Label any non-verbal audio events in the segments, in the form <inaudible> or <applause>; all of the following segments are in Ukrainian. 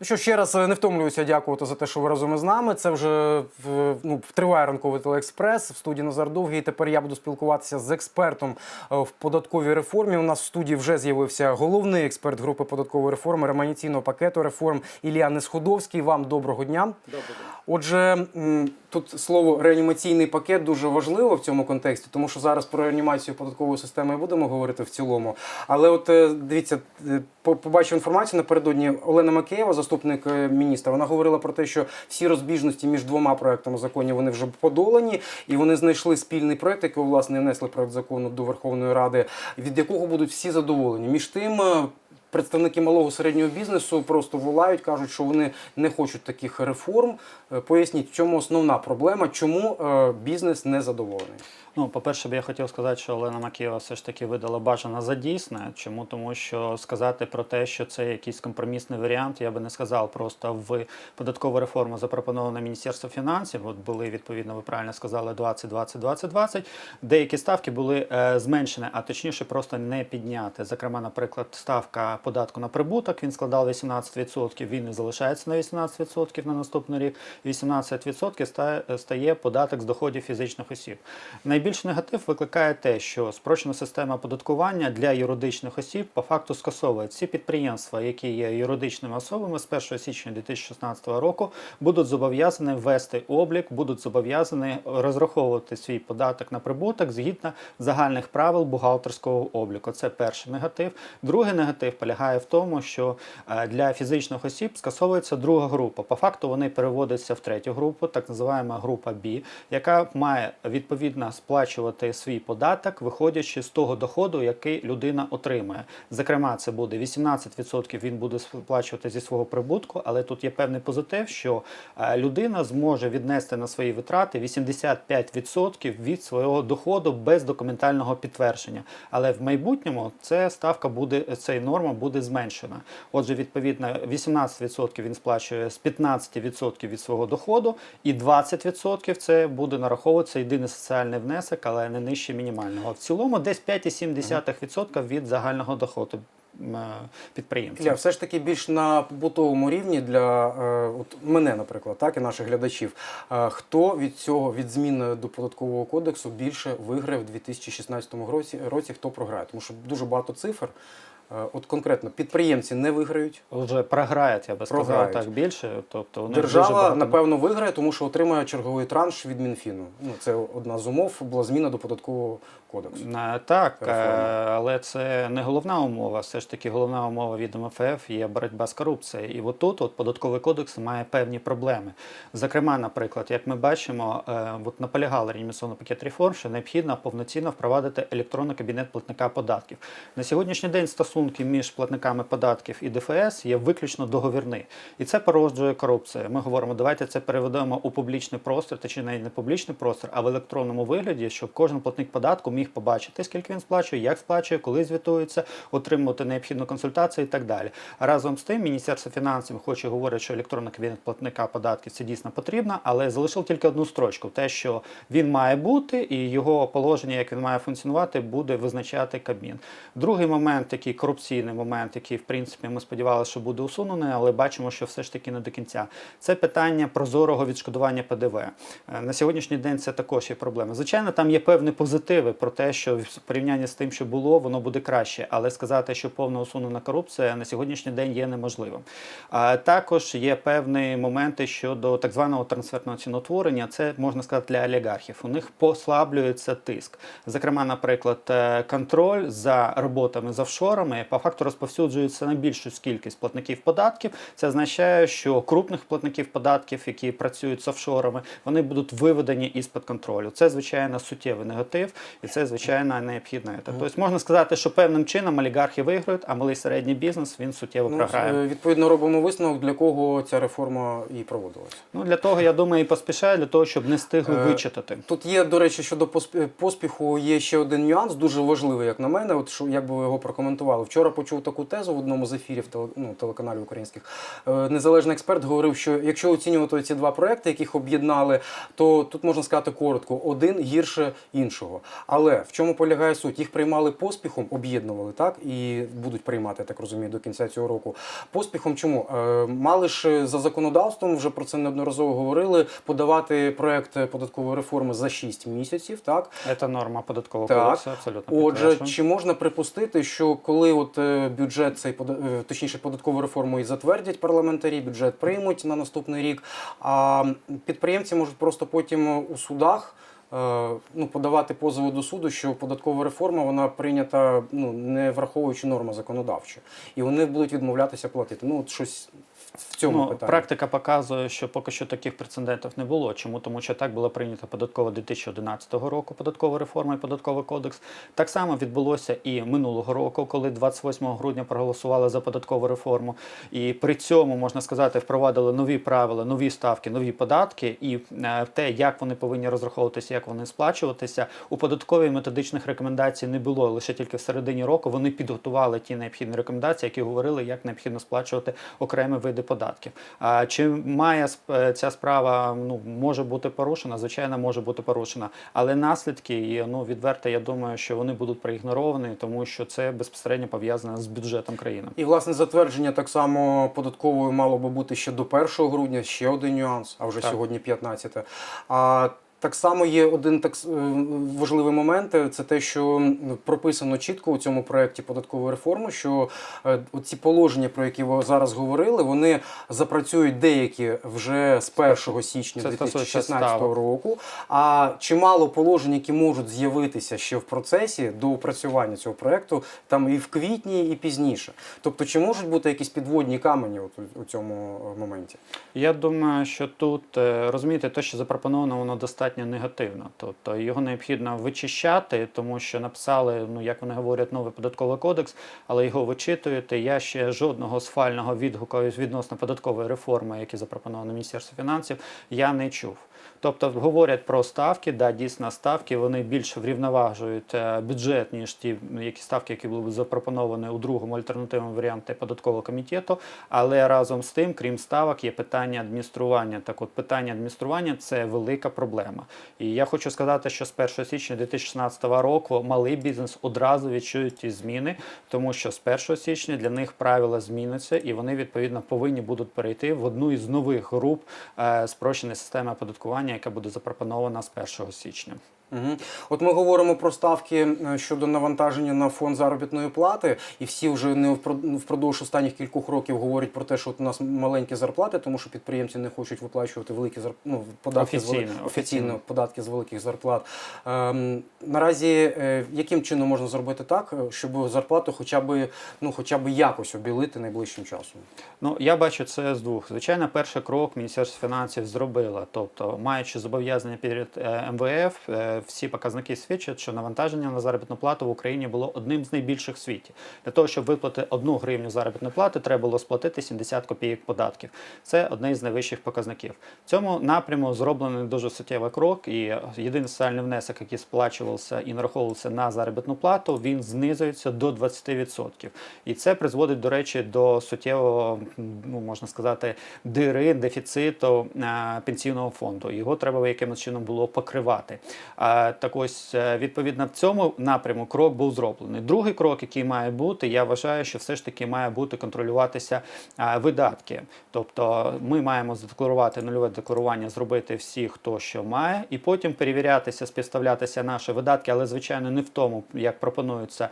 Ну що ще раз е, не втомлююся дякувати за те, що ви разом із нами. Це вже ну, триває ранковий телеекспрес в студії Назар Довгий. Тепер я буду спілкуватися з експертом е, в податковій реформі. У нас в студії вже з'явився головний експерт групи податкової реформи реманіційного пакету реформ Ілія Несходовський. Вам доброго дня. Отже, м, тут слово реанімаційний пакет дуже важливо в цьому контексті, тому що зараз про реанімацію податкової системи будемо говорити в цілому. Але от е, дивіться, е, побачив інформацію напередодні Олена Макеєва, заступник е, міністра. Вона говорила про те, що всі розбіжності між двома проектами законів вони вже подолані, і вони знайшли спільний проект, який власне внесли проект закону до Верховної Ради, від якого будуть всі задоволені. Між тим. Представники малого середнього бізнесу просто волають, кажуть, що вони не хочуть таких реформ. Е, Поясніть, в чому основна проблема, чому е, бізнес не задоволений. Ну, по-перше, я хотів сказати, що Олена Макієва все ж таки видала бажане за дійсне. Чому? Тому що сказати про те, що це якийсь компромісний варіант, я би не сказав. Просто в податкову реформу запропонована Міністерство фінансів. От були відповідно, ви правильно сказали, 20, 20, 20, 20. Деякі ставки були е, зменшені, а точніше просто не підняти. Зокрема, наприклад, ставка податку на прибуток він складав 18%, Він не залишається на 18% на наступний рік. 18% ста- стає податок з доходів фізичних осіб. Найбільш негатив викликає те, що спрощена система оподаткування для юридичних осіб по факту скасовує ці підприємства, які є юридичними особами з 1 січня 2016 року, будуть зобов'язані ввести облік, будуть зобов'язані розраховувати свій податок на прибуток згідно загальних правил бухгалтерського обліку. Це перший негатив. Другий негатив полягає в тому, що е, для фізичних осіб скасовується друга група. По факту вони переводяться в третю групу, так називаємо група B, яка має відповідно сплачувати свій податок, виходячи з того доходу, який людина отримує. Зокрема, це буде 18% він буде сплачувати зі свого прибутку, але тут є певний позитив, що е, людина зможе віднести на свої витрати 85% від свого доходу без документального підтвердження. Але в майбутньому ця ставка буде, ця норма буде зменшена. Отже, відповідно, 18% він сплачує з 15% від свого доходу, і 20% це буде нараховуватися єдиний соціальний внесок, але не нижче мінімального. В цілому десь 5,7% від загального доходу м, підприємця. Ілля, все ж таки більш на побутовому рівні для е, от мене, наприклад, так і наших глядачів. Е, хто від цього від змін до податкового кодексу більше виграє в 2016 році, році хто програє? Тому що дуже багато цифр. Е, От конкретно підприємці не виграють. Вже програють, я би сказав, так більше. Тобто дуже Держава багато... напевно виграє, тому що отримає черговий транш від Мінфіну. Ну це одна з умов була зміна до податкового кодексу. Так, е, Реформи. але це не головна умова. Все ж таки, головна умова від МФФ є боротьба з корупцією. І от тут от податковий кодекс має певні проблеми. Зокрема, наприклад, як ми бачимо, е, от наполягали реанімаційний пакет реформ, що необхідно повноцінно впровадити електронний кабінет платника податків. На сьогоднішній день стосунки між платниками податків і ДФС є виключно договірні. І це породжує корупцію. Ми говоримо, давайте це переведемо у публічний простір, точніше навіть не публічний простір, а в електронному вигляді, щоб кожен платник податку міг побачити, скільки він сплачує, як сплачує, коли звітується, отримувати необхідну консультацію і так далі. Разом з тим, Міністерство фінансів хоче говорити, що електронний кабінет платника податків це дійсно потрібно, але залишив тільки одну строчку: те, що він має бути, і його положення, як він має функціонувати, буде визначати Кабмін. Другий момент, такий корупційний момент, який в принципі ми сподівалися, що буде усунений, але бачимо, що все ж таки не до кінця. Це питання прозорого відшкодування ПДВ. Е, На сьогоднішній день це також є проблема. Звичайно, там є певні позитиви про те, що в порівнянні з тим, що було, воно буде краще. Але сказати, що повно усунена корупція на сьогоднішній день є неможливим. А також є певні моменти щодо так званого трансферного ціноутворення. Це можна сказати для олігархів. У них послаблюється тиск. Зокрема, наприклад, е, контроль за роботами з офшорами по факту розповсюджується на більшу кількість платників податків. Це означає, що крупних платників податків, які працюють з офшорами, вони будуть виведені із-під контролю. Це звичайно суттєвий негатив, і це звичайно необхідно. Тобто можна сказати, що певним чином олігархи виграють, а малий середній бізнес він суттєво Ну, програє. е, відповідно, робимо висновок, для кого ця реформа і проводилася. Ну для того я думаю, і поспішаю для того, щоб не встигли Е, вичитати. Тут є, до речі, щодо посп- поспіху, є ще один нюанс, дуже важливий, як на мене. От що як би ви його прокоментували. Вчора почув таку тезу в одному з ефірів ну, телеканалів українських. Е, Незалежний експерт говорив, що якщо оцінювати ці два проекти, яких об'єднали, то тут можна сказати коротко: один гірше іншого. Але в чому полягає суть? Їх приймали поспіхом, об'єднували так і будуть приймати, я так розумію, до кінця цього року. Поспіхом чому Е, мали ж за законодавством, вже про це неодноразово говорили, подавати проект податкової реформи за 6 місяців. Так Це норма податкового Так. кодексу, абсолютно Отже, підтверджую. чи можна припустити, що коли от е, бюджет цей е, точніше податкову реформу і затвердять парламентарі, бюджет приймуть на наступний рік, а підприємці можуть просто потім у судах. Е, Ну, подавати позови до суду, що податкова реформа вона прийнята, ну не враховуючи норми законодавчі, і вони будуть відмовлятися платити. Ну, от щось в цьому Ну, питанні. практика показує, що поки що таких прецедентів не було. Чому? Тому що так була прийнята податкова 2011 року, податкова реформа і податковий кодекс. Так само відбулося і минулого року, коли 28 грудня проголосували за податкову реформу. І при цьому можна сказати, впровадили нові правила, нові ставки, нові податки, і е, те, як вони повинні розраховуватися, як вони сплачуватися, у податковій методичних рекомендацій не було лише тільки в середині року. Вони підготували ті необхідні рекомендації, які говорили, як необхідно сплачувати окремі види податків. А чи має е, ця справа ну може бути порушена? Звичайно, може бути порушена, але наслідки і ну відверто, я думаю, що вони будуть проігноровані, тому що це безпосередньо пов'язано з бюджетом країни. І власне затвердження так само податковою мало би бути ще до 1 грудня, ще один нюанс, а вже Так. сьогодні 15. А так само є один так е, важливий момент. е, Це те, що прописано чітко у цьому проєкті податкової реформи, що е, ці положення, про які ви зараз говорили, вони запрацюють деякі вже з 1 січня 2016 року. А чимало положень, які можуть з'явитися ще в процесі до опрацювання цього проекту, там і в квітні, і пізніше. Тобто, чи можуть бути якісь підводні камені у- цьому моменті? Я думаю, що тут розумієте, те, що запропоновано, воно достатньо негативно. Тобто його необхідно вичищати, тому що написали, ну як вони говорять, новий податковий кодекс, але його вичитуєте. Я ще жодного сфального відгуку відносно податкової реформи, які запропоновано Міністерство фінансів, я не чув. Тобто говорять про ставки, да, дійсно ставки вони більше врівноважують е, бюджет, ніж ті які ставки, які були запропоновані у другому альтернативному варіанті податкового комітету. Але разом з тим, крім ставок, є питання адміністрування. Так, от питання адміністрування це велика проблема. І я хочу сказати, що з 1 січня 2016 року малий бізнес одразу відчують ті зміни, тому що з 1 січня для них правила зміняться, і вони відповідно повинні будуть перейти в одну із нових груп е, спрощеної системи оподаткування, яка буде запропонована з 1 січня. Угу. От ми говоримо про ставки е, щодо навантаження на фонд заробітної плати, і всі вже не впро- впродовж останніх кількох років говорять про те, що от у нас маленькі зарплати, тому що підприємці не хочуть виплачувати великі зарп... ну, податки з вели- Офіційно, офіційно офіційно. податки з великих зарплат. Ем, наразі е, яким чином можна зробити так, е, щоб зарплату хоча б ну хоча б якось обілити найближчим часом? Ну, я бачу це з двох. Звичайно, перший крок Міністерство фінансів зробило. Тобто, маючи зобов'язання перед е, МВФ, е, всі показники свідчать, що навантаження на заробітну плату в Україні було одним з найбільших в світі. Для того, щоб виплатити одну гривню заробітної плати, треба було сплатити 70 копійок податків. Це одне з найвищих показників. В цьому напряму зроблений дуже суттєвий крок, і єдиний соціальний внесок, який сплачувався і нараховувався на заробітну плату, він знизується до 20%. І це призводить, до речі, до суттєвого, ну можна сказати, дири, дефіциту е, пенсійного фонду. Його треба якимось чином було покривати. Так ось, е, відповідно, в цьому напряму крок був зроблений. Другий крок, який має бути, я вважаю, що все ж таки має бути контролюватися видатки. Тобто ми маємо задекларувати нульове декларування, зробити всі, хто що має, і потім перевірятися, співставлятися наші видатки, але звичайно не в тому, як пропонується,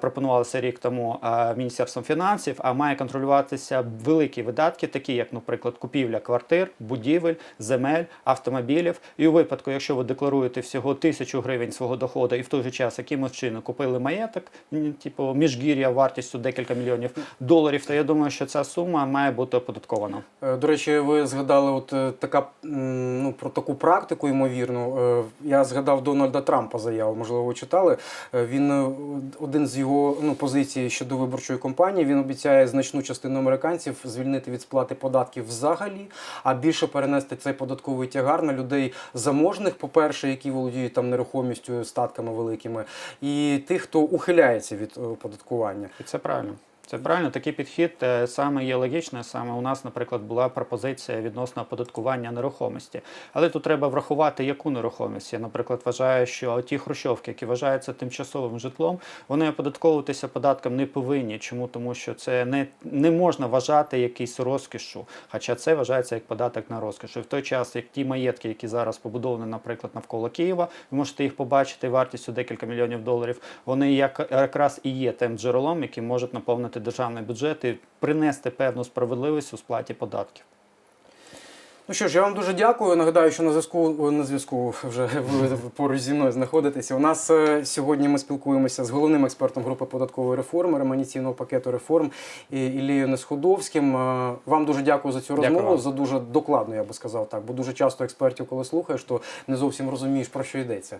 пропонувалося рік тому Міністерством фінансів, а має контролюватися великі видатки, такі як, наприклад, купівля квартир, будівель, земель, автомобілів. І у випадку, якщо ви декларуєте всього тисячу гривень свого доходу і в той же час якимось чином купили маєток, типу міжгір'я вартістю декілька мільйонів доларів, то я думаю, що ця сума має бути оподаткована. Е, До речі, ви згадали от е, така ну про таку практику, ймовірну. Е, Я згадав Дональда Трампа заяву. Можливо, ви читали. Він один з його ну позицій щодо виборчої кампанії. Він обіцяє значну частину американців звільнити від сплати податків взагалі, а більше перенести цей податковий тягар на людей заможних, по-перше, які володіють там нерухомістю, статками великими, і тих, хто ухиляється від е, оподаткування. І це правильно. Це правильно, такий підхід е, саме є логічний. Саме у нас, наприклад, була пропозиція відносно оподаткування нерухомості. Але тут треба врахувати, яку нерухомість. Я, наприклад, вважаю, що ті хрущовки, які вважаються тимчасовим житлом, вони оподатковуватися податком не повинні. Чому? Тому що це не, не можна вважати якийсь розкішу, хоча це вважається як податок на розкіш. І в той час, як ті маєтки, які зараз побудовані, наприклад, навколо Києва, ви можете їх побачити вартістю декілька мільйонів доларів. Вони як якраз і є тим джерелом, який можуть наповнити державний бюджет і принести певну справедливість у сплаті податків. Ну що ж, я вам дуже дякую. Нагадаю, що на зв'язку на зв'язку вже <laughs> ви поруч зі мною знаходитеся. У нас е, сьогодні ми спілкуємося з головним експертом групи податкової реформи, реманаційного пакету реформ Ілією Несходовським. Е, Вам дуже дякую за цю Дякую розмову, вам. за дуже докладну, я би сказав так. Бо дуже часто експертів, коли слухаєш, то не зовсім розумієш про що йдеться.